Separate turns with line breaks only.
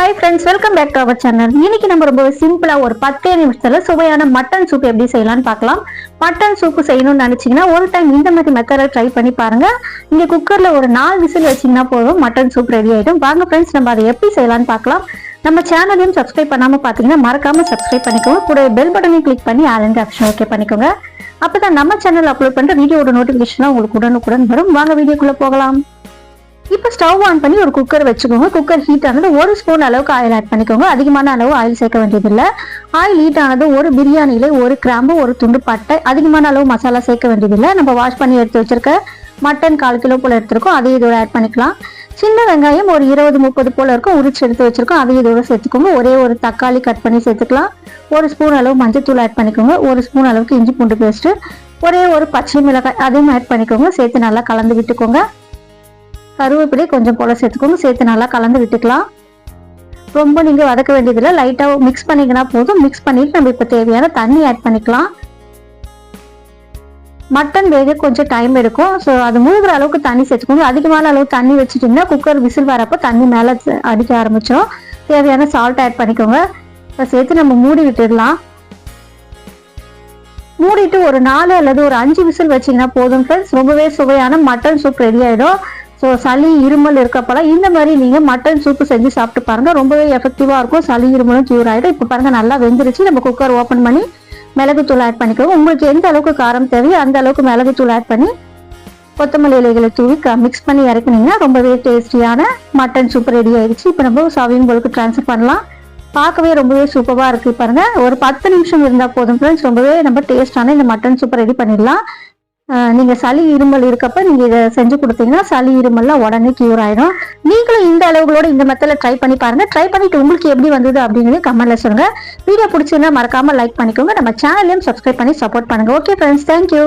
Hi friends welcome back to our channel இன்னைக்கு நம்ம ரொம்ப சிம்பிளா ஒரு பத்தே நிமிஷத்துல சுவையான மட்டன் சூப் எப்படி செய்யலாம்னு பார்க்கலாம். மட்டன் சூப்பு செய்யணும்னு நினைச்சீங்கன்னா ஒரு டைம் இந்த மாதிரி மெத்தடை ட்ரை பண்ணி பாருங்க. இங்க குக்கர்ல ஒரு நாலு விசில் வச்சீங்கன்னா போதும் மட்டன் சூப் ரெடி ஆயிடும். வாங்க ஃப்ரெண்ட்ஸ் நம்ம அதை எப்படி செய்யலாம்னு பார்க்கலாம். நம்ம சேனலையும் சப்ஸ்கிரைப் பண்ணாம பாத்தீங்கன்னா மறக்காம சப்ஸ்கிரைப் பண்ணிக்கோங்க. கூட பெல் பட்டனையும் கிளிக் பண்ணி ஆலண்ட் ஆப்ஷன் ஓகே பண்ணிக்கோங்க. அப்பதான் நம்ம சேனல் அப்லோட் பண்ற வீடியோட நோட்டிபிகேஷன் உங்களுக்கு உடனுக்குடன் வரும். வாங்க வீடியோக்குள்ள போகலாம். இப்போ ஸ்டவ் ஆன் பண்ணி ஒரு குக்கர் வச்சுக்கோங்க. குக்கர் ஹீட் ஆனது ஒரு ஸ்பூன் அளவுக்கு ஆயில் ஆட் பண்ணிக்கோங்க. அதிகமான அளவு ஆயில் சேர்க்க வேண்டியதில்லை. ஆயில் ஹீட் ஆனது ஒரு பிரியாணியில ஒரு கிராம்பு ஒரு துண்டு பட்டை அதிகமான அளவு மசாலா சேர்க்க வேண்டியதில்லை. நம்ம வாஷ் பண்ணி எடுத்து வச்சிருக்க மட்டன் கால் கிலோ போல் எடுத்திருக்கோம். அதையும் இதோட ஆட் பண்ணிக்கலாம். சின்ன வெங்காயம் ஒரு இருபது முப்பது போல இருக்கும். உரிச்சு எடுத்து வச்சிருக்கோம். அதையும் இதோட சேர்த்துக்கோங்க. ஒரே ஒரு தக்காளி கட் பண்ணி சேர்த்துக்கலாம். ஒரு ஸ்பூன் அளவு மஞ்சத்தூள் ஆட் பண்ணிக்கோங்க. ஒரு ஸ்பூன் அளவுக்கு இஞ்சி பூண்டு பேஸ்ட்டு ஒரே ஒரு பச்சை மிளகாய் அதையும் ஆட் பண்ணிக்கோங்க. சேர்த்து நல்லா கலந்து விட்டுக்கோங்க. கருவேப்பிலை கொஞ்சம் போல சேர்த்துக்கோங்க. சேர்த்து நல்லா கலந்து விட்டுக்கலாம். ரொம்ப நீங்கள் வதக்க வேண்டியதில்லை. லைட்டாக மிக்ஸ் பண்ணிங்கன்னா போதும். மிக்ஸ் பண்ணிவிட்டு நம்ம இப்போ தேவையான தண்ணி ஆட் பண்ணிக்கலாம். மட்டன் வேக கொஞ்சம் டைம் எடுக்கும். ஸோ அது முழுகிற அளவுக்கு தண்ணி சேர்த்துக்கோங்க. அதிகமான அளவு தண்ணி வச்சுட்டிங்கன்னா குக்கர் விசில் வரப்போ தண்ணி மேலே அடிக்க ஆரம்பிச்சிடும் தேவையான சால்ட் ஆட் பண்ணிக்கோங்க. இப்போ சேர்த்து நம்ம மூடி விட்டுடலாம். மூடிட்டு ஒரு நாலு அல்லது ஒரு அஞ்சு விசில் வச்சீங்கன்னா போதும் ஃப்ரெண்ட்ஸ் ரொம்பவே சுவையான மட்டன் சூப் ரெடி ஆகிடும் ஸோ சளி இருமல் இருக்கப்பெல்லாம் இந்த மாதிரி நீங்கள் மட்டன் சூப்பு செஞ்சு சாப்பிட்டு பாருங்க. ரொம்பவே எஃபெக்டிவாக இருக்கும். சளி இருமலும் கியூர் ஆகிடும் இப்போ பாருங்க நல்லா வெந்துருச்சு. நம்ம குக்கர் ஓப்பன் பண்ணி மிளகுத்தூள் ஆட் பண்ணிக்கோங்க உங்களுக்கு எந்த அளவுக்கு காரம் தேவையோ அந்த அளவுக்கு மிளகுத்தூள் ஆட் பண்ணி கொத்தமல்லி இலைகளை தூவி மிக்ஸ் பண்ணி இறக்குனீங்கன்னா ரொம்பவே டேஸ்டியான மட்டன் சூப் ரெடி ஆயிடுச்சு. இப்போ நம்ம சர்விங் போலுக்கு ட்ரான்ஸ்ஃபர் பண்ணலாம். பார்க்கவே ரொம்பவே சூப்பராக இருக்கு. பாருங்க ஒரு பத்து நிமிஷம் இருந்தால் போதும் ஃப்ரெண்ட்ஸ் ரொம்பவே நம்ம டேஸ்டான இந்த மட்டன் சூப் ரெடி பண்ணிடலாம். நீங்கள் நீங்க சளி இருமல் இருக்கப்ப நீங்க இதை செஞ்சு கொடுத்தீங்கன்னா சளி இருமல்லாம் உடனே கியூர் ஆயிடும். நீங்களும் இந்த அளவுகளோட இந்த மெத்தடில் ட்ரை பண்ணி பாருங்க. ட்ரை பண்ணிட்டு உங்களுக்கு எப்படி வந்தது அப்படிங்கிறது கமெண்ட்ல சொல்லுங்க. வீடியோ பிடிச்சிருந்தா மறக்காம லைக் பண்ணிக்கோங்க. நம்ம சேனலையும் சப்ஸ்கிரைப் பண்ணி சப்போர்ட் பண்ணுங்க. Okay friends thank you